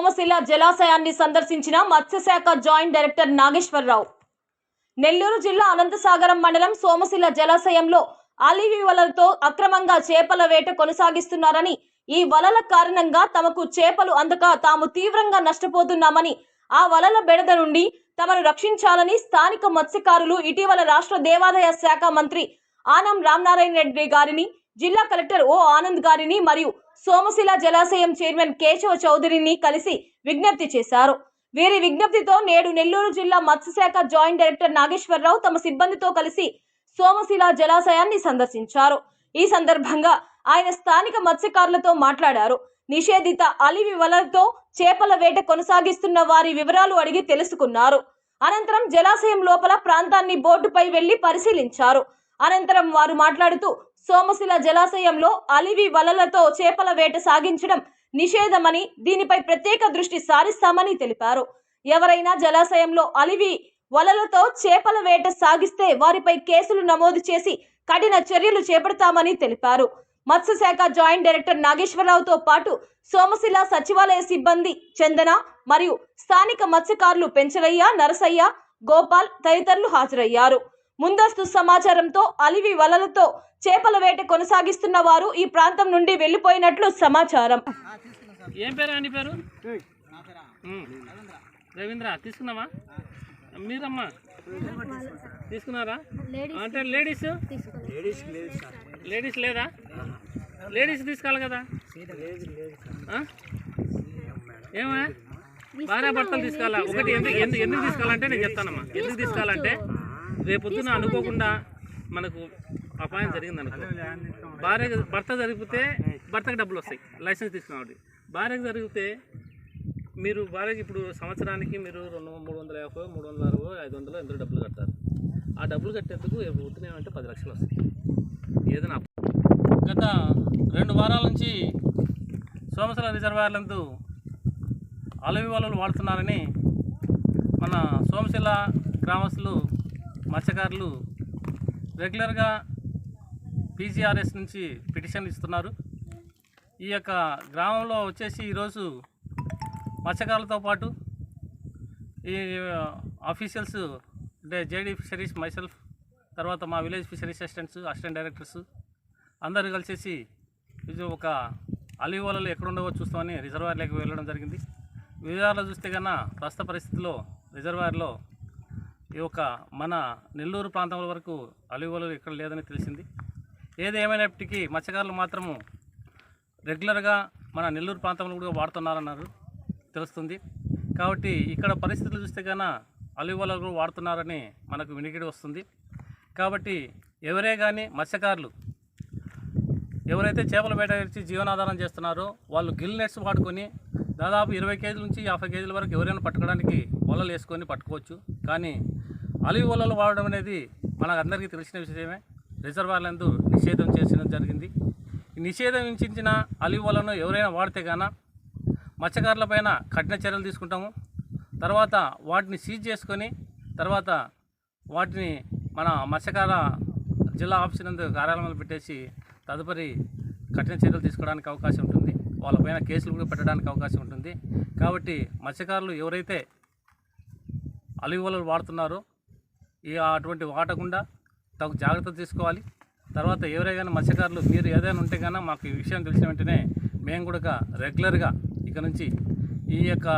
సోమశిల జలాశయాన్ని సందర్శించిన మత్స్యశాఖ joint director Nageswararao. Nellore జిల్లా అనంతసాగరం మండలం సోమశిల జలాశయంలో అలివి వలలతో అక్రమంగా చేపల వేట కొనసాగిస్తున్నారని ఈ వలల కారణంగా తమకు చేపలు అందక తాము తీవ్రంగా నష్టపోతున్నామని ఆ వలల బెడద నుండి తమను రక్షించాలని స్థానిక మత్స్యకారులు ఇటీవల రాష్ట్ర దేవాదాయ శాఖ మంత్రి ఆనం రామనారాయణ రెడ్డి గారిని జిల్లా కలెక్టర్ ఓ ఆనంద్ గారిని మరియు సోమశిల జలాశయం చైర్మన్ కేశవ చౌదరిని కలిసి విజ్ఞప్తి చేశారు. వీరి విజ్ఞప్తితో నేడు నెల్లూరు జిల్లా మత్స్యశాఖ జాయింట్ డైరెక్టర్ నాగేశ్వరరావు తమ సిబ్బందితో కలిసి సోమశిల జలాశయాన్ని సందర్శించారు. ఈ సందర్భంగా ఆయన స్థానిక మత్స్యకారులతో మాట్లాడారు. నిషేధిత అలివి వలలతో చేపల వేట కొనసాగిస్తున్న వారి వివరాలు అడిగి తెలుసుకున్నారు. అనంతరం జలాశయం లోపల ప్రాంతాన్ని బోర్డుపై వెళ్ళి పరిశీలించారు. అనంతరం వారు మాట్లాడుతూ సోమశిల జలాశయంలో అలివి వలలతో చేపల వేట సాగించడం నిషేధమని దీనిపై ప్రత్యేక దృష్టి సారిస్తామని తెలిపారు. ఎవరైనా జలాశయంలో అలివి వలలతో చేపల వేట సాగిస్తే వారిపై కేసులు నమోదు చేసి కఠిన చర్యలు చేపడతామని తెలిపారు. మత్స్యశాఖ జాయింట్ డైరెక్టర్ నాగేశ్వరరావుతో పాటు సోమశిల సచివాలయ సిబ్బంది చందన మరియు స్థానిక మత్స్యకారులు పెంచలయ్య నరసయ్య గోపాల్ తదితరులు హాజరయ్యారు. ముందస్తు సమాచారంతో అలివి వలలతో చేపల వేట కొనసాగిస్తున్న వారు ఈ ప్రాంతం నుండి వెళ్ళిపోయినట్లు సమాచారం. ఏం పేరు అండి పేరు. రవీంద్ర తీసుకున్నావా? మీరమ్మా. తీసుకున్నారా? అంటే లేడీస్? లేడీస్ లేదా లేడీస్ తీసుకోవాలి కదా? ఏమా? భార్య భర్తలు తీసుకోవాలా ఒకటి ఎందుకు ఎందుకు ఎందుకు తీసుకోవాలంటే నేను చెప్తానమ్మా. ఎందుకు తీసుకోవాలంటే రేపొద్దున అనుకోకుండా మనకు అపాయం జరిగింది అనుకో. భార్య భర్త జరిగితే భర్తకు డబ్బులు వస్తాయి లైసెన్స్ తీసుకున్నాడు భార్యకు జరిగితే మీరు భార్యకి ఇప్పుడు సంవత్సరానికి మీరు రెండు మూడు వందల యాభై మూడు వందల అరవై ఐదు వందలు ఎంతో డబ్బులు కడతారు. ఆ డబ్బులు కట్టేందుకు పొద్దునేమంటే పది లక్షలు వస్తాయి. ఏదైనా. గత రెండు వారాల నుంచి సోమశిల రిజర్వాయర్లందు అలవి వలలు వాడుతున్నారని మన సోమశిల గ్రామస్తులు మత్స్యకారులు రెగ్యులర్గా పీజీఆర్ఎస్ నుంచి పిటిషన్ ఇస్తున్నారు. ఈ యొక్క గ్రామంలో వచ్చేసి ఈరోజు మత్స్యకారులతో పాటు ఈ ఆఫీషియల్స్ అంటే జేడీ ఫిషరీస్ మైసెల్ఫ్ తర్వాత మా village fisheries assistants assistant directors అందరూ కలిసేసి ఇది ఒక అలివ్ వలలు చూస్తామని రిజర్వాయర్లోకి వెళ్ళడం జరిగింది. విజయవాడలో చూస్తే కన్నా ప్రస్తుత పరిస్థితిలో రిజర్వాయర్లో ఈ యొక్క మన నెల్లూరు ప్రాంతం వరకు అలివ్ ఇక్కడ లేదని తెలిసింది. ఏది ఏమైనప్పటికీ మత్స్యకారులు మాత్రము రెగ్యులర్గా మన నెల్లూరు ప్రాంతంలో కూడా వాడుతున్నారన్నారు తెలుస్తుంది. కాబట్టి ఇక్కడ పరిస్థితులు చూస్తే కన్నా అలివలలు కూడా వాడుతున్నారని మనకు వినికిడి వస్తుంది. కాబట్టి ఎవరే కానీ మత్స్యకారులు ఎవరైతే చేపల వేట ఇచ్చి జీవనాధారం చేస్తున్నారో వాళ్ళు గిల్ నెట్స్ వాడుకొని దాదాపు ఇరవై కేజీల నుంచి యాభై కేజీల వరకు ఎవరైనా పట్టుకోవడానికి వలలు వేసుకొని పట్టుకోవచ్చు. కానీ అలివి వలలు వాడడం అనేది మనకు అందరికీ తెలిసిన విషయమే. రిజర్వాయర్లందు నిషేధం చేసిన జరిగింది. ఈ నిషేధం ఇచ్చిన అలివి వలను ఎవరైనా వాడితే గాన మత్స్యకారులపైన కఠిన చర్యలు తీసుకుంటాము. తర్వాత వాటిని సీజ్ చేసుకొని తర్వాత వాటిని మన మత్స్యకార జిల్లా ఆఫీస్ నందు కార్యాలయంలో పెట్టేసి తదుపరి కఠిన చర్యలు తీసుకోవడానికి అవకాశం ఉంటుంది. వాళ్ళపైన కేసులు కూడా పెట్టడానికి అవకాశం ఉంటుంది. కాబట్టి మత్స్యకారులు ఎవరైతే అలివి వలలు వాడుతున్నారో. ఈ అటువంటి వాడకుండా తగు జాగ్రత్త తీసుకోవాలి. తర్వాత ఎవరైనా మత్స్యకారులు మీరు ఏదైనా ఉంటే కన్నా మాకు ఈ విషయం తెలిసిన వెంటనే మేము కూడా రెగ్యులర్గా ఇక నుంచి ఈ యొక్క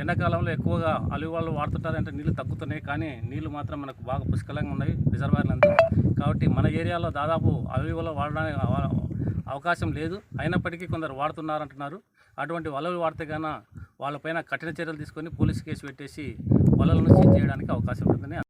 ఎండాకాలంలో ఎక్కువగా అలివి వాళ్ళు వాడుతుంటారంటే నీళ్ళు తగ్గుతున్నాయి. కానీ నీళ్ళు మాత్రం మనకు బాగా పుష్కలంగా ఉన్నాయి రిజర్వాయర్లంతా కాబట్టి మన ఏరియాలో దాదాపు అలివి వాడడానికి అవకాశం లేదు. అయినప్పటికీ కొందరు వాడుతున్నారంటున్నారు అటువంటి వలలు వాడితే కన్నా వాళ్ళపైన కఠిన చర్యలు తీసుకొని పోలీస్ కేసు పెట్టేసి వలలను సీజ్ చేయడానికి అవకాశం ఉంటుందని